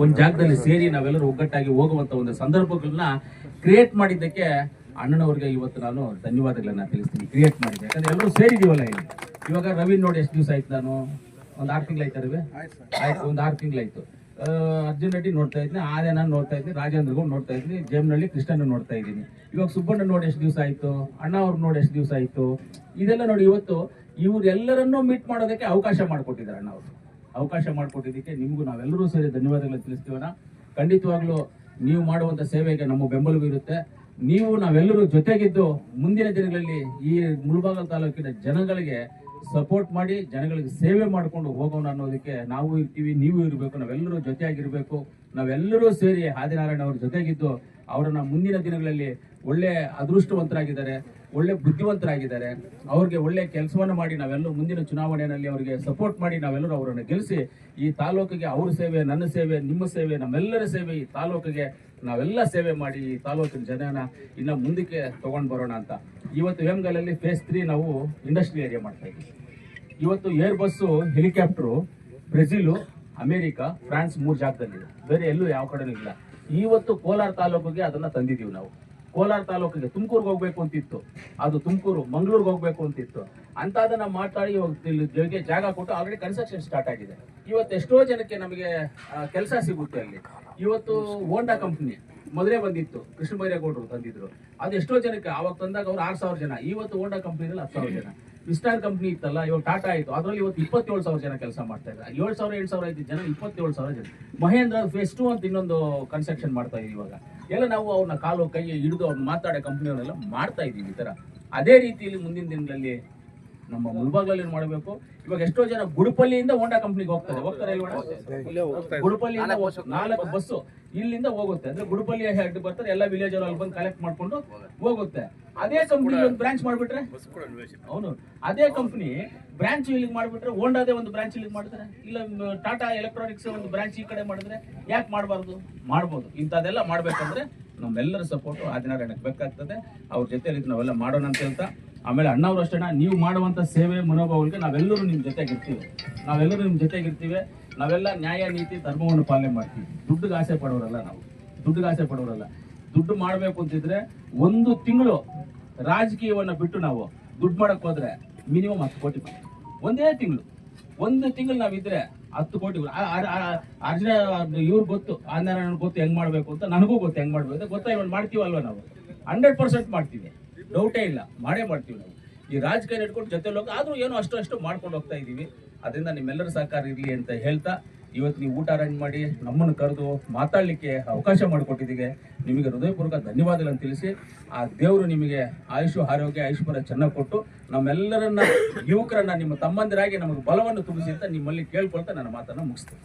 ಒಂದ್ ಜಾಗದಲ್ಲಿ ಸೇರಿ ನಾವೆಲ್ಲರೂ ಒಗ್ಗಟ್ಟಾಗಿ ಹೋಗುವಂತ ಒಂದು ಸಂದರ್ಭಗಳನ್ನ ಕ್ರಿಯೇಟ್ ಮಾಡಿದ್ದಕ್ಕೆ ಅಣ್ಣನವ್ರಿಗೆ ಇವತ್ತು ನಾನು ಧನ್ಯವಾದಗಳನ್ನ ತಿಳಿಸ್ತೀನಿ. ಕ್ರಿಯೇಟ್ ಮಾಡಿದ್ದೆ. ಯಾಕಂದ್ರೆ ಎಲ್ಲರೂ ಸೇರಿದೀವಲ್ಲ ಇಲ್ಲಿ. ಇವಾಗ ರವಿ ನೋಡಿ ಎಷ್ಟು ದಿವಸ ಆಯ್ತು ನಾನು? ಒಂದ್ ಆರು ತಿಂಗಳಾಯ್ತು ರವಿ? ಆಯ್ತು ಒಂದ್ ಆರು ತಿಂಗಳಾಯ್ತು ಅರ್ಜುನ್ ರೆಡ್ಡಿ ನೋಡ್ತಾ ಇದ್ದೀನಿ ಆರ್ಯನ ನೋಡ್ತಾ ಇದ್ದೀನಿ ರಾಜೇಂದ್ರ ಗೌಡ್ ನೋಡ್ತಾ ಇದ್ದೀನಿ ಜೇಮ್ನಳ್ಳಿ ಕೃಷ್ಣನ ನೋಡ್ತಾ ಇದ್ದೀನಿ. ಇವಾಗ ಸುಬ್ಬಣ್ಣ ನೋಡಿ ಎಷ್ಟು ದಿವಸ ಆಯ್ತು? ಅಣ್ಣ ಅವ್ರು ನೋಡಿ ಎಷ್ಟು ದಿವಸ ಆಯ್ತು? ಇದೆಲ್ಲ ನೋಡಿ ಇವತ್ತು ಇವರೆಲ್ಲರನ್ನೂ ಮೀಟ್ ಮಾಡೋದಕ್ಕೆ ಅವಕಾಶ ಮಾಡಿಕೊಟ್ಟಿದ್ದಾರೆ ಅಣ್ಣ ಅವರು. ಅವಕಾಶ ಮಾಡಿಕೊಟ್ಟಿದ್ದಕ್ಕೆ ನಿಮಗೂ ನಾವೆಲ್ಲರೂ ಸೇರಿ ಧನ್ಯವಾದಗಳು ತಿಳಿಸ್ತೀವಣ್ಣ. ಖಂಡಿತವಾಗ್ಲೂ ನೀವು ಮಾಡುವಂತ ಸೇವೆಗೆ ನಮ್ಮ ಬೆಂಬಲವೂ ಇರುತ್ತೆ. ನೀವು ನಾವೆಲ್ಲರೂ ಜೊತೆಗಿದ್ದು ಮುಂದಿನ ದಿನಗಳಲ್ಲಿ ಈ ಮುಳಬಾಗಲ ತಾಲೂಕಿನ ಜನಗಳಿಗೆ ಸಪೋರ್ಟ್ ಮಾಡಿ, ಜನಗಳಿಗೆ ಸೇವೆ ಮಾಡಿಕೊಂಡು ಹೋಗೋಣ ಅನ್ನೋದಕ್ಕೆ ನಾವು ಇರ್ತೀವಿ, ನೀವು ಇರಬೇಕು, ನಾವೆಲ್ಲರೂ ಜೊತೆಯಾಗಿರಬೇಕು. ನಾವೆಲ್ಲರೂ ಸೇರಿ ಆದಿನಾರಾಯಣ ಅವ್ರ ಜೊತೆಗಿದ್ದು ಅವರನ್ನು ಮುಂದಿನ ದಿನಗಳಲ್ಲಿ ಒಳ್ಳೆ ಅದೃಷ್ಟವಂತರಾಗಿದ್ದಾರೆ. ಒಳ್ಳೆ ಬುದ್ಧಿವಂತರಾಗಿದ್ದಾರೆ. ಅವ್ರಿಗೆ ಒಳ್ಳೆ ಕೆಲಸವನ್ನು ಮಾಡಿ ನಾವೆಲ್ಲರೂ ಮುಂದಿನ ಚುನಾವಣೆಯಲ್ಲಿ ಅವರಿಗೆ ಸಪೋರ್ಟ್ ಮಾಡಿ ನಾವೆಲ್ಲರೂ ಅವರನ್ನು ಗೆಲ್ಲಿಸಿ ಈ ತಾಲೂಕಿಗೆ ಅವ್ರ ಸೇವೆ, ನನ್ನ ಸೇವೆ, ನಿಮ್ಮ ಸೇವೆ, ನಮ್ಮೆಲ್ಲರ ಸೇವೆ, ಈ ತಾಲೂಕಿಗೆ ನಾವೆಲ್ಲ ಸೇವೆ ಮಾಡಿ ಈ ತಾಲೂಕಿನ ಜನನ ಇನ್ನ ಮುಂದಕ್ಕೆ ತಗೊಂಡ್ ಬರೋಣ ಅಂತ. ಇವತ್ತು ವೇಮ್ಗಲಲ್ಲಿ ಫೇಸ್ ತ್ರೀ ನಾವು ಇಂಡಸ್ಟ್ರಿ ಏರಿಯಾ ಮಾಡ್ತಾ ಇದ್ದೀವಿ. ಇವತ್ತು Airbus helicopter Brazil America France ಮೂರು ಜಾಗದಲ್ಲಿ ಬೇರೆ ಎಲ್ಲೂ ಯಾವ ಕಡೆನೂ ಇಲ್ಲ. ಇವತ್ತು ಕೋಲಾರ ತಾಲೂಕಿಗೆ ಅದನ್ನ ತಂದಿದ್ದೀವಿ ನಾವು. ಕೋಲಾರ ತಾಲೂಕಿಗೆ ತುಮಕೂರ್ಗೆ ಹೋಗ್ಬೇಕು ಅಂತಿತ್ತು. ಅದು ತುಮಕೂರು, ಮಂಗಳೂರಿಗೆ ಹೋಗ್ಬೇಕು ಅಂತಿತ್ತು. ಅಂತದನ್ನ ಮಾತಾಡಿ ಇವಾಗ ಜಾಗ ಕೊಟ್ಟು ಆಲ್ರೆಡಿ ಕನ್ಸ್ಟ್ರಕ್ಷನ್ ಸ್ಟಾರ್ಟ್ ಆಗಿದೆ. ಇವತ್ತು ಎಷ್ಟೋ ಜನಕ್ಕೆ ನಮಗೆ ಕೆಲಸ ಸಿಗುತ್ತೆ ಅಲ್ಲಿ. ಇವತ್ತು ಹೋಂಡಾ ಕಂಪ್ನಿ ಮೊದಲೇ ಬಂದಿತ್ತು ಕೃಷ್ಣ ಬೈರೇಗೌಡರು ತಂದಿದ್ರು. ಅದು ಎಷ್ಟೋ ಜನಕ್ಕೆ ಅವಾಗ ತಂದಾಗ ಅವ್ರು ಆರು ಸಾವಿರ ಜನ. ಇವತ್ತು ಹೋಂಡಾ ಕಂಪ್ನಿನಲ್ಲಿ ಹತ್ತು ಸಾವಿರ ಜನ. ವಿಸ್ಟಾರ್ ಕಂಪ್ನಿ ಇತ್ತಲ್ಲ ಇವಾಗ ಟಾಟಾ ಆಯಿತು. ಅದರಲ್ಲಿ ಇವತ್ತು ಇಪ್ಪತ್ತೇಳು ಸಾವಿರ ಜನ ಕೆಲಸ ಮಾಡ್ತಾ ಇದ್ದಾರೆ. ಏಳು ಸಾವಿರ ಎಂಟು ಸಾವಿರ ಐದು ಜನ ಇಪ್ಪತ್ತೇಳು ಸಾವಿರ ಜನ. ಮಹೇಂದ್ರ ಫೇಸ್ ಟು ಅಂತ ಇನ್ನೊಂದು ಕನ್ಸ್ಟ್ರಕ್ಷನ್ ಮಾಡ್ತಾ ಇದ್ದೀವಿ ಇವಾಗ. ಎಲ್ಲ ನಾವು ಅವ್ರನ್ನ ಕಾಲು ಕೈ ಹಿಡಿದು ಅವ್ರನ್ನ ಮಾತಾಡೋ ಕಂಪ್ನಿಯವರೆಲ್ಲ ಮಾಡ್ತಾ ಇದ್ದೀವಿ ಈ ತರ ಅದೇ ರೀತಿಯಲ್ಲಿ ಮುಂದಿನ ದಿನಗಳಲ್ಲಿ ನಮ್ಮ ಮುಲ್ಬಾಗ್ಲಲ್ಲಿ ಮಾಡಬೇಕು? ಇವಾಗ ಎಷ್ಟೋ ಜನ ಗುಡುಪಲ್ಲಿಯಿಂದ ಹೋಂಡಾ ಕಂಪ್ನಿಗೆ ಹೋಗ್ತಾರೆ. ಹೋಗ್ತಾರೆ ಗುಡುಪಲ್ಲಿಯಿಂದ ನಾಲ್ಕು ಬಸ್ಸು ಇಲ್ಲಿಂದ ಹೋಗುತ್ತೆ. ಅಂದ್ರೆ ಗುಡುಪಲ್ಲಿ ಹೆಡ್ ಬರ್ತಾರೆ ಎಲ್ಲ ವಿಲೇಜ್ ಅಲ್ಲಿ ಬಂದು ಕಲೆಕ್ಟ್ ಮಾಡ್ಕೊಂಡು ಹೋಗುತ್ತೆ. ಅದೇ ಕಂಪ್ನಿ ಒಂದು ಬ್ರಾಂಚ್ ಮಾಡ್ಬಿಟ್ರೆ? ಅವನು ಅದೇ ಕಂಪ್ನಿ ಬ್ರಾಂಚ್ ಇಲ್ಲಿಗೆ ಮಾಡ್ಬಿಟ್ರೆ ಹೋಂಡಾದೇ ಒಂದು ಬ್ರಾಂಚ್ ಇಲ್ಲಿಗೆ ಮಾಡಿದ್ರೆ ಇಲ್ಲ ಟಾಟಾ ಎಲೆಕ್ಟ್ರಾನಿಕ್ಸ್ ಒಂದು ಬ್ರಾಂಚ್ ಈ ಕಡೆ ಮಾಡಿದ್ರೆ ಯಾಕೆ ಮಾಡಬಾರ್ದು? ಮಾಡ್ಬೋದು. ಇಂಥದ್ದೆಲ್ಲ ಮಾಡ್ಬೇಕಂದ್ರೆ ನಮ್ಮೆಲ್ಲರ ಸಪೋರ್ಟ್ ಆದಿನಾರಾಯಣಕ್ಕೆ ಬೇಕಾಗ್ತದೆ. ಅವ್ರ ಜೊತೆಲಿ ನಾವೆಲ್ಲ ಮಾಡೋಣ ಅಂತ ಹೇಳ್ತಾ ಆಮೇಲೆ ಅಣ್ಣವ್ರು ಅಷ್ಟೇ ನೀವು ಮಾಡುವಂತ ಸೇವೆ ಮನೋಭಾವಗಳಿಗೆ ನಾವೆಲ್ಲರೂ ನಿಮ್ ಜೊತೆಗಿರ್ತೀವಿ. ನಾವೆಲ್ಲರೂ ನಿಮ್ ಜೊತೆಗಿರ್ತೀವಿ. ನಾವೆಲ್ಲ ನ್ಯಾಯ ನೀತಿ ಧರ್ಮವನ್ನು ಪಾಲನೆ ಮಾಡ್ತೀವಿ. ದುಡ್ಡಿಗೆ ಆಸೆ ಪಡೋರಲ್ಲ ನಾವು. ದುಡ್ಡಿಗೆ ಆಸೆ ಪಡೋರಲ್ಲ. ದುಡ್ಡು ಮಾಡಬೇಕು ಅಂತಿದ್ರೆ ಒಂದು ತಿಂಗಳು ರಾಜಕೀಯವನ್ನ ಬಿಟ್ಟು ನಾವು ದುಡ್ಡು ಮಾಡಕ್ ಹೋದ್ರೆ ಮಿನಿಮಮ್ ಹತ್ತು ಕೋಟಿ. ಒಂದೇ ತಿಂಗಳು. ಒಂದು ತಿಂಗಳು ನಾವಿದ್ರೆ ಹತ್ತು ಕೋಟಿ ಅರ್ಜುನ ಇವ್ರು ಗೊತ್ತು ಆಂಧ್ರ ಗೊತ್ತು ಹೆಂಗ್ ಮಾಡ್ಬೇಕು ಅಂತ ನನಗೂ ಗೊತ್ತು ಹೆಂಗ್ ಮಾಡ್ಬೇಕು ಗೊತ್ತಾ ಇವನ್ ಮಾಡ್ತೀವಲ್ವ ನಾವು? ಹಂಡ್ರೆಡ್ ಪರ್ಸೆಂಟ್ ಮಾಡ್ತೀವಿ. ಡೌಟೇ ಇಲ್ಲ. ಮಾಡೇ ಮಾಡ್ತೀವಿ ನಾವು. ಈ ರಾಜಕೀಯ ಇಟ್ಕೊಂಡು ಜೊತೆ ಹೋಗಿ ಆದ್ರೂ ಏನೋ ಅಷ್ಟು ಅಷ್ಟು ಮಾಡ್ಕೊಂಡು ಹೋಗ್ತಾ ಇದೀವಿ. ಅದರಿಂದ ನಿಮ್ಮೆಲ್ಲರ ಸಹಕಾರ ಇರಲಿ ಅಂತ ಹೇಳ್ತಾ ಇವತ್ತು ನೀವು ಊಟ ಅರೇಂಜ್ ಮಾಡಿ ನಮ್ಮನ್ನು ಕರೆದು ಮಾತಾಡಲಿಕ್ಕೆ ಅವಕಾಶ ಮಾಡಿಕೊಟ್ಟಿದ್ದೀಗೆ ನಿಮಗೆ ಹೃದಯಪೂರ್ವಕ ಧನ್ಯವಾದಗಳನ್ನು ತಿಳಿಸಿ, ಆ ದೇವರು ನಿಮಗೆ ಆಯುಷು, ಆರೋಗ್ಯ, ಐಶ್ವರ್ಯ ಚೆನ್ನಾಗಿ ಕೊಟ್ಟು ನಮ್ಮೆಲ್ಲರನ್ನ, ಯುವಕರನ್ನ, ನಿಮ್ಮ ತಮ್ಮಂದಿರಾಗಿ ನಮಗೆ ಬಲವನ್ನು ತುಂಬಿಸಿ ಅಂತ ನಿಮ್ಮಲ್ಲಿ ಕೇಳ್ಕೊಳ್ತಾ ನನ್ನ ಮಾತನ್ನು ಮುಗಿಸ್ತೇನೆ.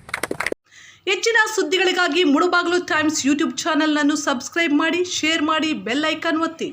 ಹೆಚ್ಚಿನ ಸುದ್ದಿಗಳಿಗಾಗಿ ಮುಳುಬಾಗಿಲು ಟೈಮ್ಸ್ ಯೂಟ್ಯೂಬ್ ಚಾನೆಲ್ನನ್ನು ಸಬ್ಸ್ಕ್ರೈಬ್ ಮಾಡಿ ಶೇರ್ ಮಾಡಿ ಬೆಲ್ ಐಕಾನ್ ಒತ್ತಿ.